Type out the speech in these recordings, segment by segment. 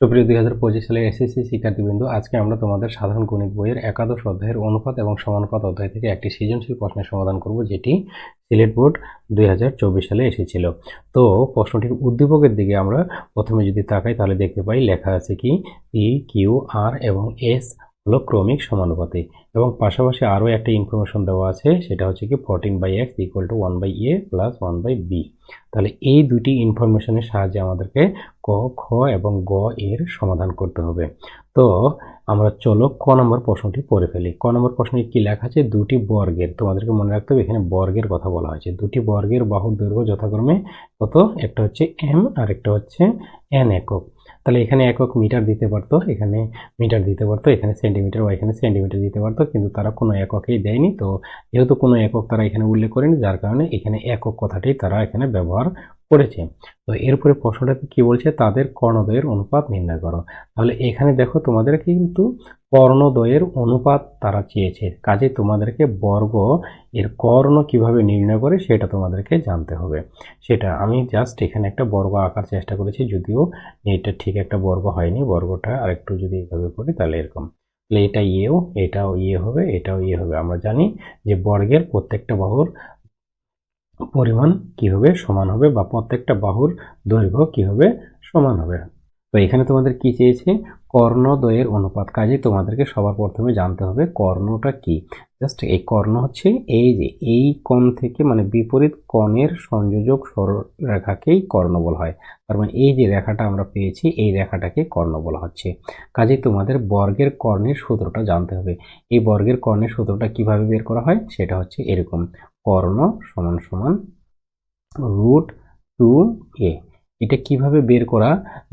সুপ্রিয় দুই হাজার পঁচিশ সালের এসএসসি শিক্ষার্থীবৃন্দ আজকে আমরা তোমাদের সাধারণ গণিত বইয়ের একাদশ অধ্যায়ের অনুপাত এবং সমানুপাত অধ্যায় থেকে একটি সৃজনশীল প্রশ্নের সমাধান করব, যেটি সিলেট বোর্ড দুই হাজার চব্বিশ সালে এসেছিল। তো প্রশ্নটির উদ্দীপকের দিকে আমরা প্রথমে যদি তাকাই, তাহলে দেখতে পাই লেখা আছে কি পি কিউ আর এবং এস হলো ক্রমিক সমানুপাতে এবং পাশাপাশি আরও একটা ইনফরমেশন দেওয়া আছে, সেটা হচ্ছে কি fourteen by x equal to one by a plus one by b তাহলে এই দুটি ইনফরমেশনের সাহায্যে আমাদেরকে ক, খ এবং গ এর সমাধান করতে হবে। তো আমরা চলো ক নম্বর প্রশ্নটি পড়ে ফেলি। ক নম্বর প্রশ্নে কি লেখা আছে? দুটি বর্গের। তোমাদেরকে মনে রাখতে হবে, এখানে বর্গের কথা বলা হয়েছে। দুটি বর্গের বাহুর দৈর্ঘ্য যথাক্রমে কত? একটা হচ্ছে এম আর একটা হচ্ছে এন একক। তাহলে এখানে একক মিটার দিতে পারতো, এখানে মিটার দিতে পারতো, এখানে সেন্টিমিটার বা এখানে সেন্টিমিটার দিতে পারতো, কিন্তু তারা কোনো এককেই দেয়নি। তো যেহেতু কোনো একক তারা এখানে উল্লেখ করেনি, যার কারণে এখানে একক কথাটি তারা এখানে ব্যবহার করেছে। তো এরপরে প্রশ্নটাতে কি বলছে? তাদের কর্ণদয়ের অনুপাত নির্ণয় করো। তাহলে এখানে দেখো তোমাদেরকে কিন্তু কর্ণদ্বয়ের অনুপাত তারা চেয়েছে। কাজে তোমাদেরকে বর্গ এর কর্ণ কীভাবে নির্ণয় করে সেটা তোমাদেরকে জানতে হবে। সেটা আমি জাস্ট এখানে একটা বর্গ আঁকার চেষ্টা করেছি, যদিও এটা ঠিক একটা বর্গ হয়নি। বর্গটা আরেকটু যদি এভাবে করি তাহলে এরকম। তাহলে এটা ইয়েও এটাও ইয়ে হবে, এটাও ইয়ে হবে। আমরা জানি যে বর্গের প্রত্যেকটা বাহুর পরিমাণ কি হবে সমান হবে বা প্রত্যেকটা বাহুর দৈর্ঘ্য কি হবে সমান হবে। তো এখানে তোমাদের কি চেয়েছে? কর্ণদ্বয়ের অনুপাত। কাজে তোমাদেরকে সবার প্রথমে জানতে হবে কর্ণটা কি। জাস্ট এই কর্ণ হচ্ছে এই যে এই কোণ থেকে মানে বিপরীত কোণের সংযোজক সরলরেখাকেই কর্ণ বলা হয়। তার মানে এই যে রেখাটা আমরা পেয়েছি, এই রেখাটাকে কর্ণ বলা হচ্ছে। কাজে তোমাদের বর্গের কর্ণের সূত্রটা জানতে হবে। এই বর্গের কর্ণের সূত্রটা কীভাবে বের করা হয়? সেটা হচ্ছে এরকম। কর্ণ সমান সমান রুট টু এ। এটা কীভাবে বের করা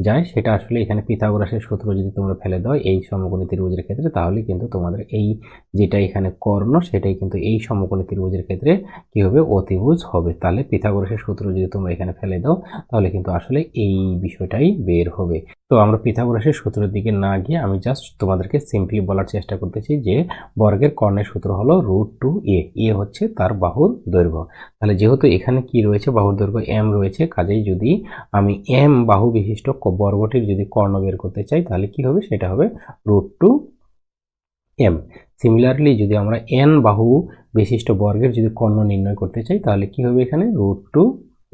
যায় সেটা আসলে এখানে পিথাগোরাসের সূত্র যদি তোমরা ফেলে দাও, এই সমকোণী ত্রিভুজের ক্ষেত্রে, তাহলে কিন্তু তোমাদের এই যেটা এখানে কর্ণ, সেটাই কিন্তু এই সমকোণী ত্রিভুজের ক্ষেত্রে কি হবে অতিভুজ হবে। তাহলে পিথাগোরাসের সূত্র যদি তোমরা এখানে ফেলে দাও, তাহলে কিন্তু আসলে এই বিষয়টাই বের হবে। তো আমরা পিথাগোরাসের সূত্রের দিকে না গিয়ে আমি জাস্ট তোমাদেরকে সিম্পলি বলার চেষ্টা করতেছি যে বর্গের কর্ণের সূত্র হলো রুট টু এ এ হচ্ছে তার বাহুর দৈর্ঘ্য। তাহলে যেহেতু এখানে কি রয়েছে বাহুর দৈর্ঘ্য এম রয়েছে, কাজেই যদি আমি এম বাহু বিশিষ্ট বর্গটির যদি কর্ণ বের করতে চাই, তাহলে কি হবে? সেটা হবে রুট টু এম সিমিলারলি যদি আমরা এন বাহু বিশিষ্ট বর্গের যদি কর্ণ নির্ণয় করতে চাই, তাহলে কি হবে এখানে? Root two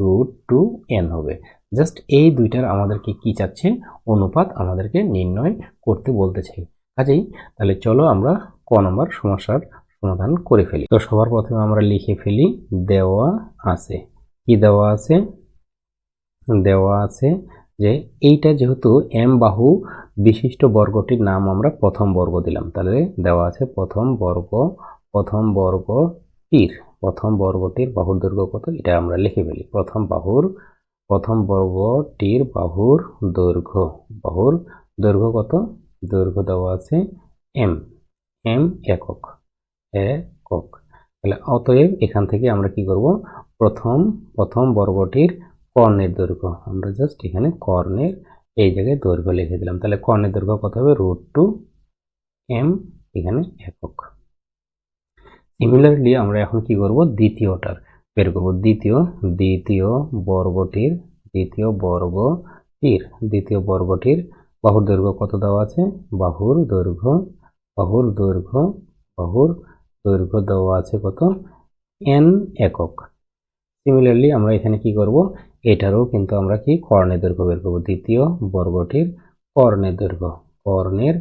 root two n হবে। জাস্ট এই দুইটার আমাদেরকে কি চাচ্ছে? অনুপাত আমাদেরকে নির্ণয় করতে বলতে চাই। কাজেই তাহলে চলো আমরা ক নম্বর সমস্যার সমাধান করে ফেলি। তো সবার প্রথমে আমরা লিখে ফেলি, দেওয়া আছে। কি দেওয়া আছে? দেওয়া আছে যে, এইটা যেহেতু এম বাহু বিশিষ্ট বর্গটির নাম আমরা প্রথম বর্গ দিলাম। তাহলে দেওয়া আছে প্রথম বর্গ প্রথম বর্গ তীর। প্রথম বর্গটির বাহুর দৈর্ঘ্য কত? এটা আমরা লিখে ফেলি। প্রথম বাহুর, প্রথম বর্গটির বাহুর দৈর্ঘ্য। বাহুর দৈর্ঘ্য কত? দৈর্ঘ্য দেওয়া আছে এম এম একক। একক তাহলে অতএব এখান থেকে আমরা কি করব? প্রথম প্রথম বর্গটির কর্ণের দৈর্ঘ্য। আমরা জাস্ট এখানে কর্ণের এই জায়গায় দৈর্ঘ্য লিখে দিলাম। তাহলে কর্ণের দৈর্ঘ্য কত হবে? রুট টু এম এখানে একক। সিমিলারলি আমরা এখন কি করব? দ্বিতীয়টার বের করব। দ্বিতীয় দ্বিতীয় বর্গটির দ্বিতীয় বর্গটির দ্বিতীয় বর্গটির বাহুর দৈর্ঘ্য কত দেওয়া আছে? বাহুর দৈর্ঘ্য বাহুর দৈর্ঘ্য, বাহুর দৈর্ঘ্য দেওয়া আছে কত? এন একক। সিমিলারলি আমরা এখানে কি করব? এটারও কিন্তু আমরা কি কর্ণের দৈর্ঘ্য বের করব। দ্বিতীয় বর্গটির কর্ণের দৈর্ঘ্য। কর্ণের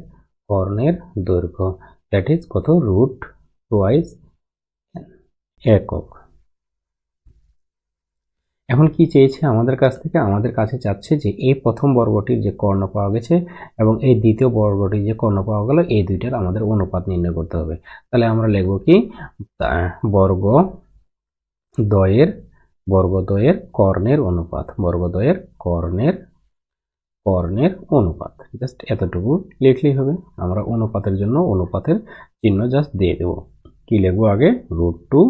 কর্ণের দৈর্ঘ্য। দ্যাট ইজ কত? রুট ওয়াইজ একক। এখন কি চেয়েছে আমাদের কাছ থেকে? আমাদের কাছে চাচ্ছে যে এই প্রথম বর্গটির যে কর্ণ পাওয়া গেছে এবং এই দ্বিতীয় বর্গটির যে কর্ণ পাওয়া গেল, এই দুইটার আমাদের অনুপাত নির্ণয় করতে হবে। তাহলে আমরা লিখব কি? বর্গ দয়ের বর্গদ্বয়ের কর্ণের অনুপাত। বর্গদ্বয়ের কর্ণের কর্ণের অনুপাত। জাস্ট এতটুকু লিখলেই হবে। আমরা অনুপাতের জন্য অনুপাতের চিহ্ন জাস্ট দিয়ে দেব। কি লিখব আগে? রুট টু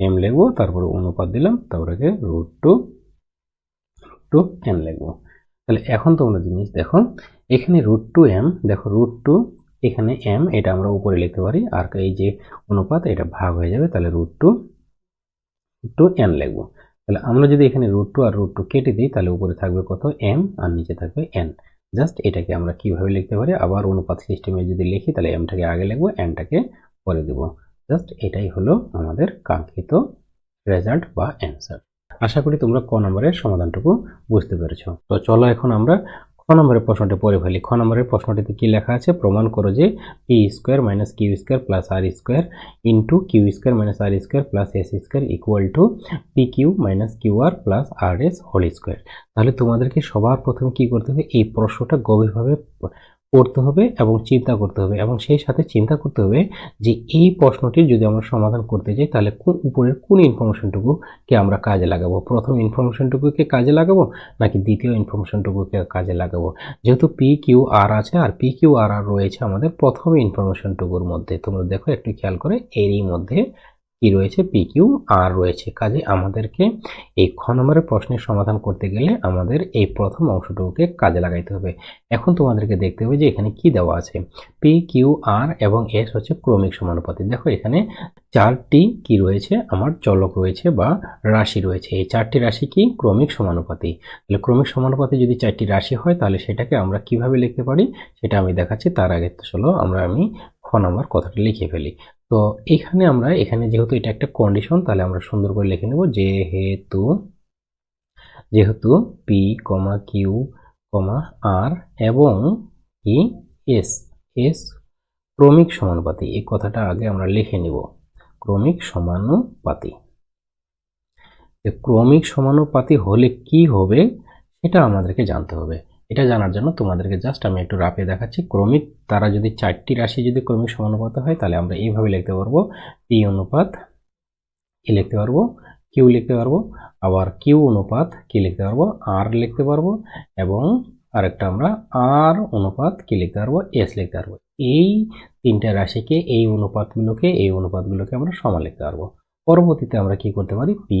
এম লিখব, তারপরে অনুপাত দিলাম, তারপরে রুট টু টু এন লিখব। তাহলে এখন তোমরা জিনিস দেখো, এখানে রুট টু এম দেখো রুট টু এখানে এম এটা আমরা উপরে লিখতে পারি, আর এই যে অনুপাত, এটা ভাগ হয়ে যাবে, তাহলে রুট টু টু এন লিখব। তাহলে আমরা যদি এখানে রুট টু আর রুট টু কেটে দিই, তাহলে উপরে থাকবে কত? এম আর নিচে থাকবে এন জাস্ট এটাকে আমরা কীভাবে লিখতে পারি? আবার অনুপাত সিস্টেমে যদি লিখি, তাহলে এমটাকে আগে লিখব এনটাকে পরে দেব। জাস্ট এটাই হলো আমাদের কাঙ্ক্ষিত রেজাল্ট বা অ্যান্সার আশা করি তোমরা ক নম্বরের সমাধানটুকু বুঝতে পেরেছ। তো চলো এখন আমরা খ নম্বরের প্রশ্নটি পড়ে ফেলি। খ নম্বরের প্রশ্নটিতে কী লেখা আছে? প্রমাণ করো যে p square minus q square plus r square into q square minus r square plus s square equal to p q minus q r plus r s whole square তাহলে তোমাদেরকে সবার প্রথমে কী করতে হবে? এই প্রশ্নটা গভীরভাবে পড়তে হবে এবং চিন্তা করতে হবে এবং সেই সাথে চিন্তা করতে হবে যে এই প্রশ্নটির যদি আমরা সমাধান করতে যাই, তাহলে কোন উপরের কোন ইনফরমেশনটুকুকে আমরা কাজে লাগাবো? প্রথম ইনফরমেশনটুকুকে কাজে লাগাবো নাকি দ্বিতীয় ইনফরমেশনটুকুকে কাজে লাগাবো? যেহেতু পি কিউ আর আছে আর পি কিউ আর আর রয়েছে আমাদের প্রথম ইনফরমেশনটুকুর মধ্যে। তোমরা দেখো একটু খেয়াল করে এরই মধ্যে কি রয়েছে? পি কিউ আর রয়েছে। কাজে আমাদেরকে এই খ নম্বরের প্রশ্নের সমাধান করতে গেলে আমাদের এই প্রথম অংশটুকুকে কাজে লাগাইতে হবে। এখন তোমাদেরকে দেখতে হবে যে এখানে কি দেওয়া আছে। পি কিউ আর এবং এস হচ্ছে ক্রমিক সমানুপাতি। দেখো, এখানে চারটি কি রয়েছে? আমার চলক রয়েছে বা রাশি রয়েছে। এই চারটি রাশি কি? ক্রমিক সমানুপাতি। তাহলে ক্রমিক সমানুপাতি যদি চারটি রাশি হয়, তাহলে সেটাকে আমরা কীভাবে লিখতে পারি? সেটা আমি দেখাচ্ছি। তার আগে চলো আমরা আমি খ নম্বর কথাটা লিখে ফেলি। তো এখানে আমরা, এখানে যেহেতু এটা একটা কন্ডিশন তাহলে আমরা সুন্দর করে লিখে নেব যেহেতু যেহেতু পি কমা কিউ কমা আর এবং ই এস এস ক্রমিক সমানুপাতি। এই কথাটা আগে আমরা লিখে নিব। ক্রমিক সমানুপাতি। ক্রমিক সমানুপাতি হলে কি হবে? সেটা আমাদেরকে জানতে হবে। এটা জানার জন্য তোমাদেরকে জাস্ট আমি একটু রাপে দেখাচ্ছি। ক্রমিক তারা যদি চারটি রাশি যদি ক্রমিক সমানুপাত হয়, তাহলে আমরা এইভাবে লিখতে পারব। পি অনুপাত কি লিখতে পারব কিউ লিখতে পারব, আবার কিউ অনুপাত কি লিখতে পারব আর লিখতে পারব, এবং আরেকটা আমরা আর অনুপাত কি লিখতে পারব এস লিখতে পারব। এই তিনটা রাশিকে, এই অনুপাতগুলোকে এই অনুপাতগুলোকে আমরা সমান লিখতে পারব। পরবর্তীতে আমরা কি করতে পারি? পি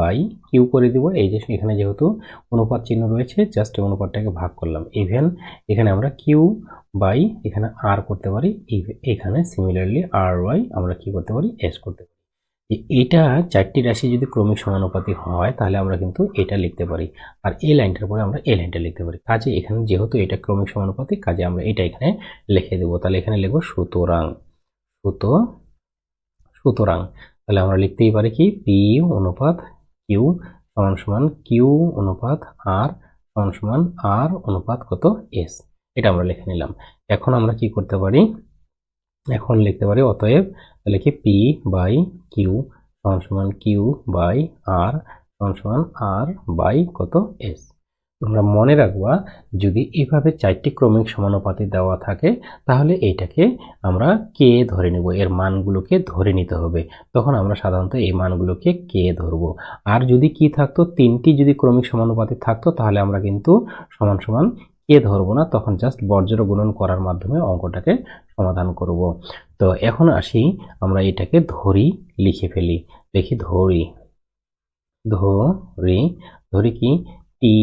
বাই কিউ করে দিব। এই যে এখানে যেহেতু অনুপাত চিহ্ন রয়েছে জাস্ট অনুপাতটাকে ভাগ করলাম। ইভেন এখানে আমরা কিউ বাই এখানে আর করতে পারি। এখানে সিমিলারলি আর ওয়াই আমরা কি করতে পারি? এস করতে পারি। এটা চারটি রাশি যদি ক্রমিক সমানুপাতি হয়, তাহলে আমরা কিন্তু এটা লিখতে পারি। আর এই লাইনটার পরে আমরা এই লাইনটা লিখতে পারি। কাজে এখানে যেহেতু এটা ক্রমিক সমানুপাতি কাজে আমরা এটা এখানে লিখে দেবো। তাহলে এখানে লিখব সুতরাং। সুতো সুতরাং। তাহলে আমরা লিখতেই পারি কি? পি অনুপাত কিউ সমান সমান কিউ অনুপাত আর সমান সমান আর অনুপাত কত এস এটা আমরা লিখে নিলাম। এখন আমরা কি করতে পারি? এখন লিখতে পারি, অতএব তাহলে কি? পি বাই কিউ সমান সমান কিউ বাই আর সমান সমান আর বাই কত এস তোমরা মনে রাখবা, যদি এভাবে চারটি ক্রমিক সমানুপাতি দেওয়া থাকে, তাহলে এইটাকে আমরা কে ধরে নেব, এর মানগুলোকে ধরে নিতে হবে। তখন আমরা সাধারণত এই মানগুলোকে কে ধরব। আর যদি কি থাকতো, তিনটি যদি ক্রমিক সমানুপাতি থাকতো, তাহলে আমরা কিন্তু সমান সমান কে ধরবো না, তখন জাস্ট বর্জ্য গুণন করার মাধ্যমে অঙ্কটাকে সমাধান করব। তো এখন আসি, আমরা এটাকে ধরি, লিখে ফেলি। দেখি, ধরি। ধরি ধরি কি? টি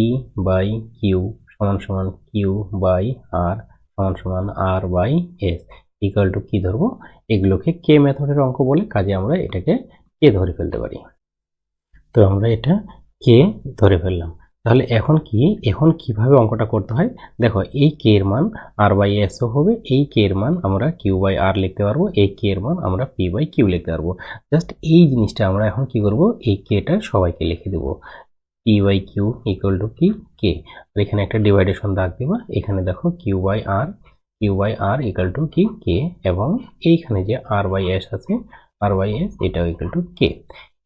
বাই কিউ সমান সমান কিউ বাই আর সমান সমান r by s equal to কি ধরবো? এগুলোকে কে মেথডের অঙ্ক বলে কাজে আমরা এটাকে কে ধরে ফেলতে পারি। তো আমরা এটা কে ধরে ফেললাম। তাহলে এখন কি? এখন কীভাবে অঙ্কটা করতে হয়? দেখো, এই কে এর মান আর বাই এসও হবে, এই কে এর মান আমরা কিউ বাই আর লিখতে পারব, এই কে এর মান আমরা পি বাই কিউ লিখতে পারব। জাস্ট এই জিনিসটা আমরা এখন কি করব? এই কেটা সবাইকে লিখে দেবো। P by q equal to কি কে আর এখানে একটা ডিভাইডেশন দাগ দিবা। এখানে দেখো q by r q by r equal to কি কে এবং এইখানে যে আর বাই এস আছে আর বাই এস এটাও ইকুয়াল টু কে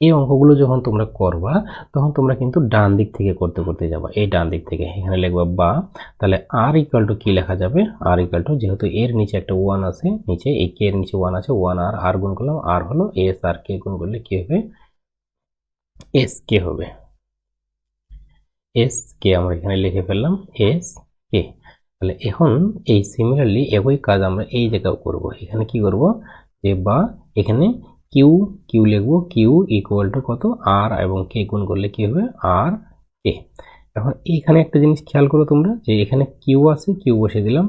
এই অঙ্কগুলো যখন তোমরা করবা, তখন তোমরা কিন্তু ডান দিক থেকে করতে করতে যাবা। এই ডান দিক থেকে। এখানে লিখবা বা। তাহলে আর ইকাল টু কি লেখা যাবে? আর ইকাল টু যেহেতু এর নিচে একটা ওয়ান আছে, নিচে এই কে এর নিচে ওয়ান আছে ওয়ান আর আর গুণ করলাম আর হলো এস আর কে গুণ করলে কি হবে? এস কে হবে। এস কে আমরা এখানে লিখে ফেললাম এস কে তাহলে এখন এই সিমিলারলি একই কাজ আমরা এই জায়গাও করব। এখানে কি করব? যে বা এখানে কিউ কিউ লিখব। কিউ ইকুয়াল টু কত? আর এবং কে গুণ করলে কি হবে? আর কে এখন এইখানে একটা জিনিস খেয়াল করো তোমরা, যে এখানে কিউ আছে কিউ বসে দিলাম।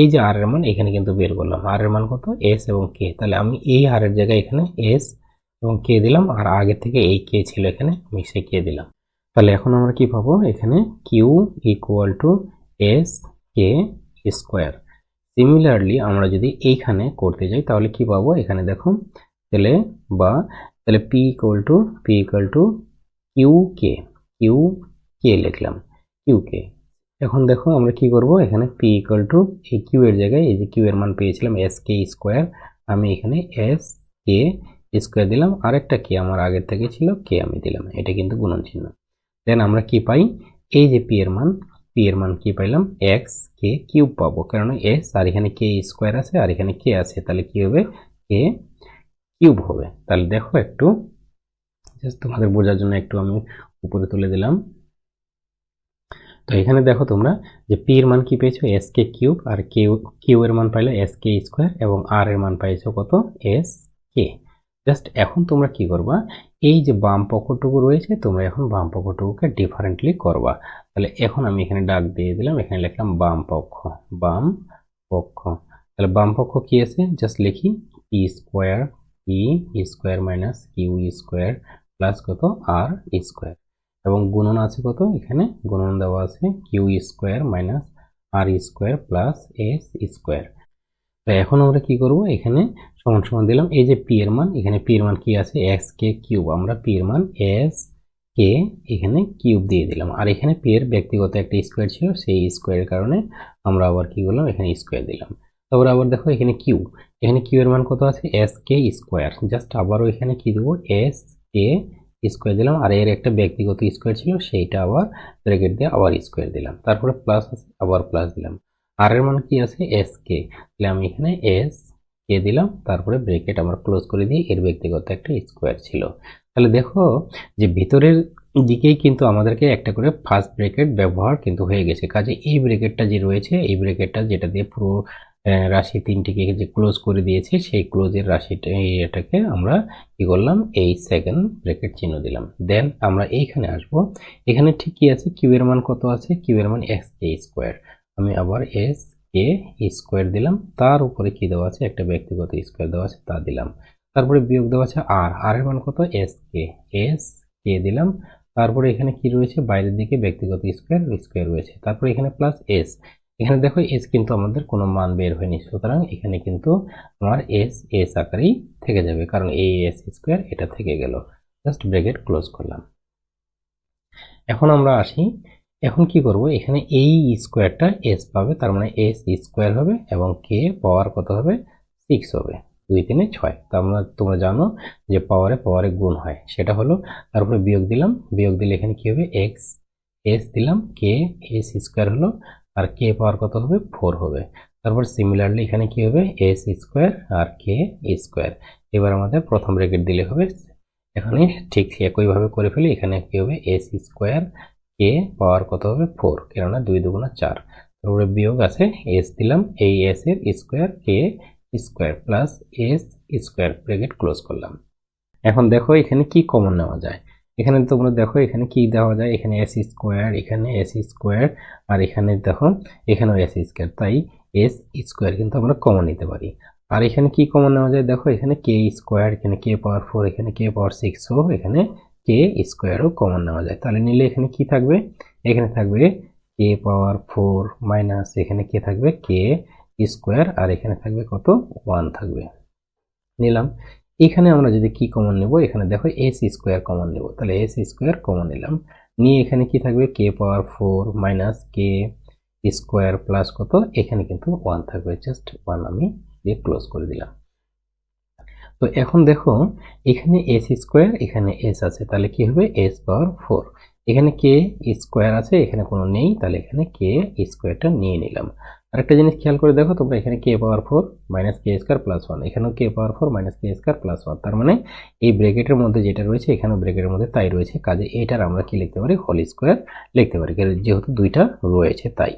এই যে আর এর মান, এখানে কিন্তু বের করলাম। আর এর মান কত? এস এবং কে তাহলে আমি এই আর এর জায়গায় এখানে এস এবং কে দিলাম, আর আগে থেকে এই কে ছিল এখানে, আমি সে কে দিলাম। তাহলে এখন আমরা কি পাবো? এখানে q equal to s k square similarly আমরা যদি এইখানে করতে যাই, তাহলে কি পাবো? এখানে দেখো তাহলে বা, তাহলে p equal to p equal to q k q k লিখলাম কিউ কে এখন দেখো, আমরা কি করব? এখানে পি ইকুয়াল টু এই কিউ এর জায়গায়, এই যে কিউ এর মান পেয়েছিলাম এস কে স্কোয়ার আমি এখানে এস কে স্কোয়ার দিলাম। আরেকটা কে আমার আগের থেকে ছিল কে আমি দিলাম। এটা কিন্তু গুণন চিহ্ন দেন আমরা কি পাই? এই যে পি এর মান পি এর মান কি পাইলাম? এক্স কে কিউব পাবো। কারণ এস আর এখানে কে স্কোয়ার আছে আর এখানে কে আছে। তাহলে কি হবে? কে কিউব হবে। তাহলে দেখো একটু তোমাদের বোঝার জন্য একটু আমি উপরে তুলে দিলাম। তো এখানে দেখো তোমরা যে পি এর মান কি পেয়েছ? এস কে কিউব আর কিউ কিউ এর মান পাইলে এস কে স্কোয়ার এবং আর এর মান পাইছো কত? এস কে জাস্ট এখন তোমরা কি করবা? এই যে বাম পক্ষটুকু রয়েছে, তোমরা এখন বাম পক্ষটুকুকে ডিফারেন্টলি করবা। তাহলে এখন আমি এখানে ডাক দিয়ে দিলাম, এখানে লিখলাম বাম পক্ষ বাম পক্ষ। তাহলে বাম পক্ষ কি আছে? জাস্ট লিখি p square p square minus q square plus কত? আর স্কোয়ার এবং গুণন আছে কত? এখানে গুণন দেওয়া আছে q square minus r square plus s square তো এখন আমরা কি করব? এখানে সমান সমান দিলাম। এই যে পি এর মান, এখানে পি এর মান কি আছে? এক্স কে কিউব আমরা পি এর মান এস কে এখানে কিউব দিয়ে দিলাম। আর এখানে পি এর ব্যক্তিগত একটা স্কোয়ার ছিল, সেই স্কোয়ারের কারণে আমরা আবার কি করলাম? এখানে স্কোয়ার দিলাম। তারপরে আবার দেখো এখানে কিউ এখানে কিউ এর মান কত আছে? এস কে স্কোয়ার জাস্ট আবারও এখানে কি দেবো? এস কে স্কোয়ার দিলাম। আর এর একটা ব্যক্তিগত স্কোয়ার ছিল, সেইটা আবার ব্র্যাকেট দিয়ে আবার স্কোয়ার দিলাম। তারপরে প্লাস আছে, আবার প্লাস দিলাম। আর এর মান কি আছে? এস কে তাহলে আমি এখানে এস কে দিলাম, তারপরে ব্রেকেট আমরা ক্লোজ করে দিই, এর ব্যক্তিগত একটা স্কোয়ার ছিল। তাহলে দেখো যে ভিতরের দিকেই কিন্তু আমাদেরকে একটা করে ফার্স্ট ব্রেকেট ব্যবহার কিন্তু হয়ে গেছে। কাজে এই ব্রেকেটটা যে রয়েছে, এই ব্রেকেটটা যেটা দিয়ে পুরো রাশি তিনটিকে যে ক্লোজ করে দিয়েছে, সেই ক্লোজের রাশিটা, এটাকে আমরা কি করলাম? এই সেকেন্ড ব্রেকেট চিহ্ন দিলাম। দেন আমরা এইখানে আসব। এখানে ঠিক কি আছে? কিউ এর মান কত আছে? কিউ এর মান এক্স কে স্কোয়ার আমি আবার এস কে স্কোয়ার দিলাম। তার উপরে কি দেওয়া আছে? একটা ব্যক্তিগত স্কোয়ার দেওয়া আছে, তা দিলাম। তারপরে বিয়োগ দেওয়া আছে আর আর এর মান কত? এস কে এস কে দিলাম। তারপরে এখানে কি রয়েছে? বাইরের দিকে ব্যক্তিগত স্কোয়ার স্কোয়ার রয়েছে। তারপরে এখানে প্লাস এস এখানে দেখো এস কিন্তু আমাদের কোনো মান বের হয়নি। সুতরাং এখানে কিন্তু আমার এস এস আকারেই থেকে যাবে। কারণ এই এস স্কোয়ার এটা থেকে গেল। জাস্ট ব্রেকেট ক্লোজ করলাম। এখন আমরা আসি এখন কি করব? এখানে এই স্কোয়ারটা এস পাবে, তার মানে এস স্কোয়ার হবে এবং কে পাওয়ার কত হবে? সিক্স হবে। দুই তিনে ছয়। তা আমরা, তোমরা জানো যে পাওয়ারে পাওয়ারে গুণ হয়। সেটা হলো তারপরে বিয়োগ দিলাম। বিয়োগ দিলে এখানে কি হবে? এক্স এস দিলাম। কে এস স্কোয়ার হলো, আর কে পাওয়ার কত হবে? ফোর হবে। তারপর সিমিলারলি এখানে কি হবে? এস স্কোয়ার আর কে স্কোয়ার এবার আমাদের প্রথম ব্রেকেট দিলে হবে। এখানে ঠিক একইভাবে করে ফেলি। এখানে কি হবে? এস স্কোয়ার কে পাওয়ার কত হবে? ফোর। কেননা দুই দুগুণা চার। তারপরে বিয়োগ আছে এস দিলাম, এই এস এর square k square plus s square bracket close করলাম। এখন দেখো এখানে কি কমন নেওয়া যায়। এখানে তোমরা দেখো এখানে কি দেওয়া যায়? এখানে এস স্কোয়ার এখানে এস স্কোয়ার আর এখানে দেখো এখানেও এস স্কোয়ার তাই এস স্কোয়ার কিন্তু আমরা কমন নিতে পারি। আর এখানে কি কমন নেওয়া যায়? দেখো এখানে কে স্কোয়ার এখানে কে পাওয়ার ফোর এখানে কে পাওয়ার সিক্সও এখানে কে স্কোয়ারও কমন নেওয়া যায়। তাহলে নিলে এখানে কি থাকবে? এখানে থাকবে কে পাওয়ার ফোর মাইনাস এখানে কে থাকবে? কে স্কোয়ার আর এখানে থাকবে কত? ওয়ান থাকবে। নিলাম। এখানে আমরা যদি কি কমন নেব? এখানে দেখো এস স্কোয়ার কমন নেব। তাহলে এস স্কোয়ার কমন নিলাম। নিয়ে এখানে কি থাকবে? K power four minus k square plus কত? এখানে কিন্তু ওয়ান থাকবে। জাস্ট ওয়ান আমি দিয়ে ক্লোজ করে দিলাম। তো এখন দেখো, এখানে এস স্কোয়ার এখানে এস আছে, তাহলে কি হবে? এস পাওয়ার ফোর এখানে কে স্কোয়ার আছে, এখানে কোনো নেই, তাহলে এখানে কে স্কোয়ারটা নিয়ে নিলাম। আরেকটা জিনিস খেয়াল করে দেখো, তোমরা এখানে k power four minus k square plus one এখানেও k power four minus k square plus one তার মানে এই ব্রেকেটের মধ্যে যেটা রয়েছে, এখানেও ব্রেকেটের মধ্যে তাই রয়েছে, কাজে এটার আমরা কি লিখতে পারি? হোল স্কোয়ার লিখতে পারি যেহেতু দুইটা রয়েছে তাই।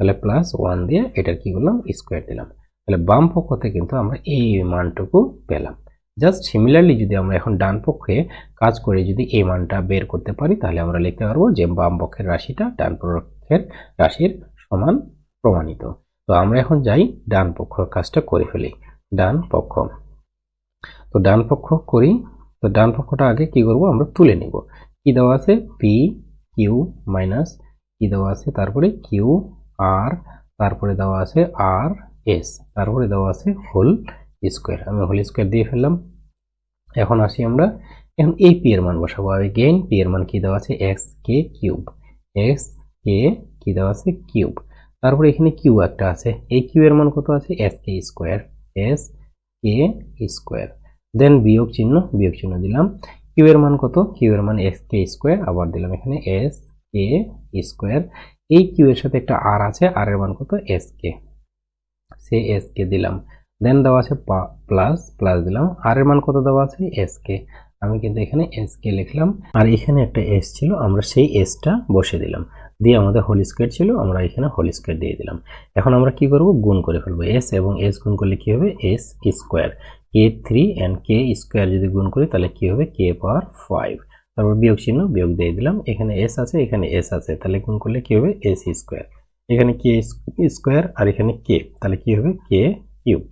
তাহলে প্লাস ওয়ান দিয়ে এটার কি করলাম? স্কোয়ার দিলাম। তাহলে বাম পক্ষতে কিন্তু আমরা এই মানটুকু পেলাম। জাস্ট সিমিলারলি যদি আমরা এখন ডান পক্ষে কাজ করে যদি এই মানটা বের করতে পারি, তাহলে আমরা লিখতে পারব যে বাম পক্ষের রাশিটা ডান পক্ষের রাশির সমান প্রমাণিত। তো আমরা এখন যাই ডান পক্ষ কাজটা করে ফেলি। ডান পক্ষ। তো ডান পক্ষ করি। তো ডান পক্ষটা আগে কি করব? আমরা তুলে নিব। কি দেওয়া আছে? পি কিউ মাইনাস কি দেওয়া আছে? তারপরে কিউ আর তারপরে দেওয়া আছে আর এস। তারপরে দেওয়া আছে হোল স্কোয়ার। আমি হোল স্কোয়ার দিয়ে ফেললাম। এখন আসি আমরা। এখন এই পি এর মান বসাবো। গেইন পি এর মান কি দেওয়া আছে? X k cube x k কি দেওয়া আছে? কিউব তারপরে এখানে কিউ একটা আছে। এই কিউ এর মান কত আছে? S k square s k square দেন বিয়োগ চিহ্ন বিয়োগ চিহ্ন দিলাম। কিউ এর মান কত? কিউ এর মান এক্স কে স্কোয়ার আবার দিলাম এখানে এস কে স্কোয়ার এই কিউ এর সাথে একটা আর আছে। আর এর মান কত? এস কে সে এস কে দিলাম। দেন দেওয়া আছে প্লাস প্লাস দিলাম। আর এর মান কত দেওয়া আছে? এস কে আমি কিন্তু এখানে এস কে লিখলাম। আর এখানে একটা এস ছিল, আমরা সেই এসটা বসে দিলাম। দিয়ে আমাদের হোল স্কোয়ার ছিল, আমরা এখানে হোল স্কোয়ার দিয়ে দিলাম। এখন আমরা কি করব? গুণ করে ফেলব। এস এবং এস গুণ করলে কি হবে? S square k three and k square যদি গুণ করি, তাহলে কি হবে? কে পাওয়ার ফাইভ তারপর বিয়োগ চিহ্ন বিয়োগ দিয়ে দিলাম। এখানে এস আছে, এখানে এস আছে। তাহলে গুণ করলে কি হবে? এস স্কোয়ার এখানে কে স্কোয়ার আর এখানে কে তাহলে কি হবে? কে কিউব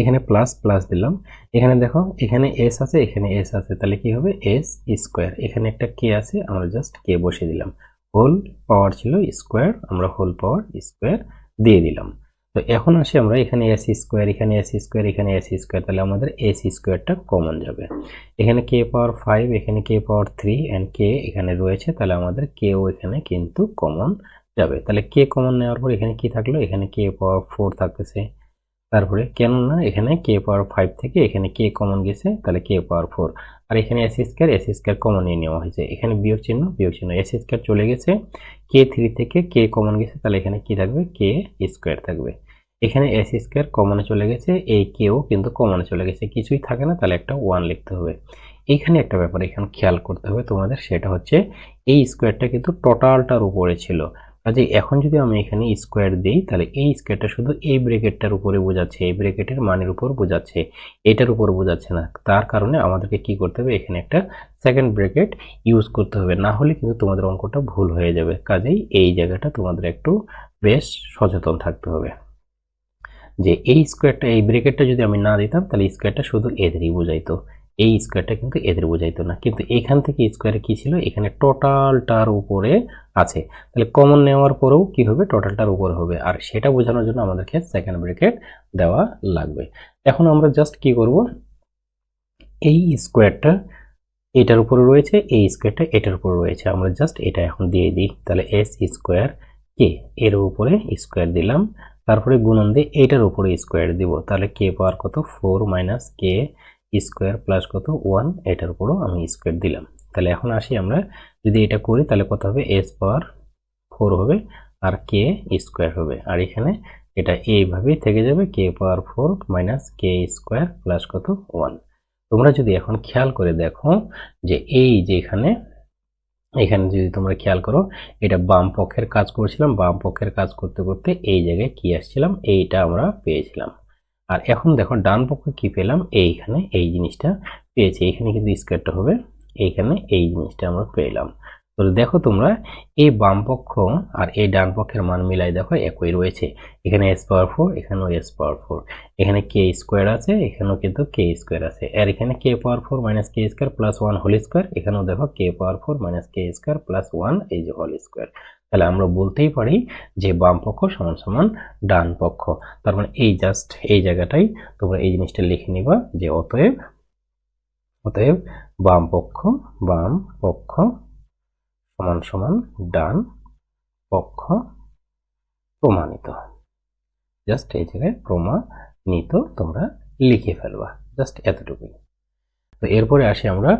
এখানে প্লাস প্লাস দিলাম। এখানে দেখো, এখানে এস আছে, এখানে এস আছে, তাহলে কি হবে? এস স্কোয়ার এখানে একটা কে আছে, আমরা জাস্ট কে বসে দিলাম। হোল পাওয়ার ছিল স্কোয়ার আমরা হোল পাওয়ার স্কোয়ার দিয়ে দিলাম। তো এখন আসি আমরা এখানে এস স্কোয়ার এখানে এস স্কোয়ার এখানে এস স্কোয়ার তাহলে আমাদের এস স্কোয়ারটা কমন যাবে। এখানে কে পাওয়ার ফাইভ এখানে কে পাওয়ার থ্রি অ্যান্ড কে এখানে রয়েছে, তাহলে আমাদের কেও এখানে কিন্তু কমন যাবে। তাহলে কে কমন নেওয়ার পর এখানে কি থাকল? এখানে কে পাওয়ার ফোর থাকতেছে। তারপরে কেননা এখানে কে পাওয়ার ফাইভ থেকে এখানে কে কমন গেছে, তাহলে কে পাওয়ার ফোর আর এখানে s square s square common নিয়ে নেওয়া হয়েছে। এখানে বিয়োগ চিহ্ন বিয়োগ চিহ্ন। এস স্কোয়ার চলে গেছে কে থ্রি থেকে কে কমন গেছে, তাহলে এখানে কি থাকবে? কে স্কোয়ার থাকবে। এখানে এস স্কোয়ার কমনে চলে গেছে, এই কেও কিন্তু কমনে চলে গেছে। কিছুই থাকে না, তাহলে একটা ওয়ান লিখতে হবে। এইখানে একটা ব্যাপার, এখানে খেয়াল করতে হবে তোমাদের, সেটা হচ্ছে এই স্কোয়ারটা কিন্তু টোটালটার উপরে ছিল। কাজে এখন যদি আমি এখানে স্কোয়ার দিই, তাহলে এই স্কোয়ারটা শুধু এই ব্রেকেটটার উপরে বোঝাচ্ছে, এই ব্রেকেটের মানের উপর বোঝাচ্ছে, এটার উপর বোঝাচ্ছে না। তার কারণে আমাদেরকে কি করতে হবে? এখানে একটা সেকেন্ড ব্রেকেট ইউজ করতে হবে। না হলে কিন্তু তোমাদের অঙ্কটা ভুল হয়ে যাবে। কাজেই এই জায়গাটা তোমাদের একটু বেশ সচেতন থাকতে হবে। যে এই স্কোয়ারটা এই ব্রেকেটটা যদি আমি না দিতাম, তাহলে স্কোয়ারটা শুধু এদেরই বোঝাইতো। এই স্কোয়ারটা কিন্তু এদের বোঝাইতো না। কিন্তু এখান থেকে স্কোয়ারে কি ছিল? এখানে টোটালটার উপরে আছে। তাহলে কমন নেওয়ার পরেও কি হবে? টোটালটার উপরে হবে। আর সেটা বোঝানোর জন্য আমাদেরকে সেকেন্ড ব্রেকেট দেওয়া লাগবে। এখন আমরা জাস্ট কি করব? এই স্কোয়ারটা এটার উপরে রয়েছে, এই স্কোয়ারটা এটার উপরে রয়েছে। আমরা জাস্ট এটা এখন দিয়ে দিই। তাহলে এস স্কোয়ার কে এর উপরে স্কোয়ার দিলাম। তারপরে গুণন দিয়ে এটার উপরে স্কোয়ার দিব। তাহলে কে পাওয়ার কত? Four minus k square plus কত? ওয়ান, এটার উপরও আমি স্কোয়ার দিলাম। তাহলে এখন আসি আমরা, যদি এটা করি তাহলে কত হবে? এস পাওয়ার ফোর হবে আর কে স্কোয়ার হবে। আর এখানে এটা এইভাবেই থেকে যাবে, k power four minus k square plus কত? ওয়ান। তোমরা যদি এখন খেয়াল করে দেখো যে এই যে এখানে এখানে যদি তোমরা খেয়াল করো, এটা বাম পক্ষের কাজ করছিলাম, বাম পক্ষের কাজ করতে করতে এই জায়গায় কি আসছিলাম? এইটা আমরা পেয়েছিলাম। আর এখন দেখো, ডান পক্ষে কি পেলাম? এইখানে এই জিনিসটা পেয়েছি। এখানে কিন্তু স্কোয়ারটা হবে। এইখানে এই জিনিসটা আমরা পেলাম। তো দেখো তোমরা, এই বাম পক্ষ আর এই ডান পক্ষের মান মিলাই দেখো, একই রয়েছে। এখানে এস পাওয়ার ফোর এখানেও এস পাওয়ার ফোর এখানে কে স্কোয়ার আছে, এখানেও কিন্তু কে স্কোয়ার আছে। আর এখানে k power four minus k square plus one whole square এখানেও দেখো k power four minus k square plus one এই যে হোল স্কোয়ার তাহলে আমরা বলতেই পারি যে বাম পক্ষ সমান সমান ডান পক্ষ। তার মানে এই জাস্ট এই জায়গাটাই তোমরা এই জিনিসটা লিখে নিবা যে অতএব অতএব বাম পক্ষ বাম পক্ষ সমান সমান ডান পক্ষ প্রমাণিত। জাস্ট এই জায়গায় প্রমাণিত তোমরা লিখে ফেলবা জাস্ট এতটুকুই। তো এরপরে আসি আমরা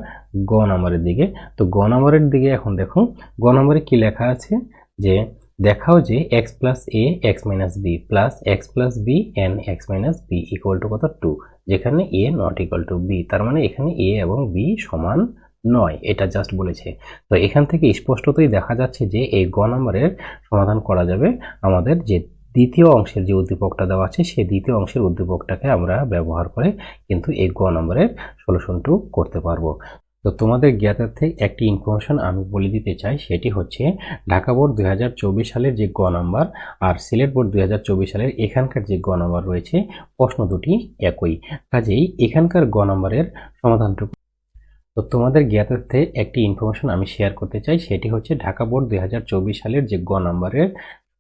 গ নাম্বারের দিকে। তো গ নাম্বারের দিকে এখন দেখো, গ নাম্বারে কি লেখা আছে? যে দেখাও যে x plus a x minus b plus x plus b n x minus b equal to কত টু যেখানে a not equal to b তার মানে এখানে এ এবং বি সমান নয়, এটা জাস্ট বলেছে। তো এখান থেকে স্পষ্টতই দেখা যাচ্ছে যে এই গ নম্বরের সমাধান করা যাবে আমাদের যে দ্বিতীয় অংশের যে উদ্দীপকটা দেওয়া আছে, সেই দ্বিতীয় অংশের উদ্দীপকটাকে আমরা ব্যবহার করে কিন্তু এই গ নম্বরের সলিউশনটু করতে পারব। তো তোমাদের জ্ঞাতার্থে একটি ইনফরমেশন আমি বলে দিতে চাই, সেটি হচ্ছে ঢাকা বোর্ড দুই হাজার চব্বিশ সালের যে গ নাম্বার আর সিলেট বোর্ড দুই হাজার চব্বিশ সালের এখানকার যে গ নাম্বার রয়েছে, প্রশ্ন দুটি একই। কাজেই এখানকার গ নাম্বারের সমাধানটুকু। তো তোমাদের জ্ঞাতার্থে একটি ইনফরমেশন আমি শেয়ার করতে চাই, সেটি হচ্ছে ঢাকা বোর্ড দুই হাজার চব্বিশ সালের যে গ নাম্বারের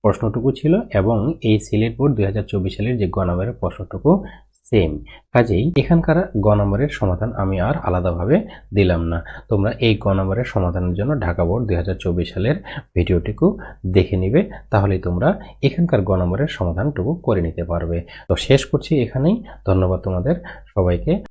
প্রশ্নটুকু ছিল এবং এই সিলেট বোর্ড দুই হাজার চব্বিশ সালের যে গ নম্বরের প্রশ্নটুকু সেম কাজেই এখানকার গ নম্বরের সমাধান আমি আর আলাদাভাবে দিলাম না। তোমরা এই গ নম্বরের সমাধানের জন্য ঢাকা বোর্ড দুই হাজার চব্বিশ সালের ভিডিওটিকু দেখে নিবে, তাহলেই তোমরা এখানকার গ নম্বরের সমাধানটুকু করে নিতে পারবে। তো শেষ করছি এখানেই। ধন্যবাদ তোমাদের সবাইকে।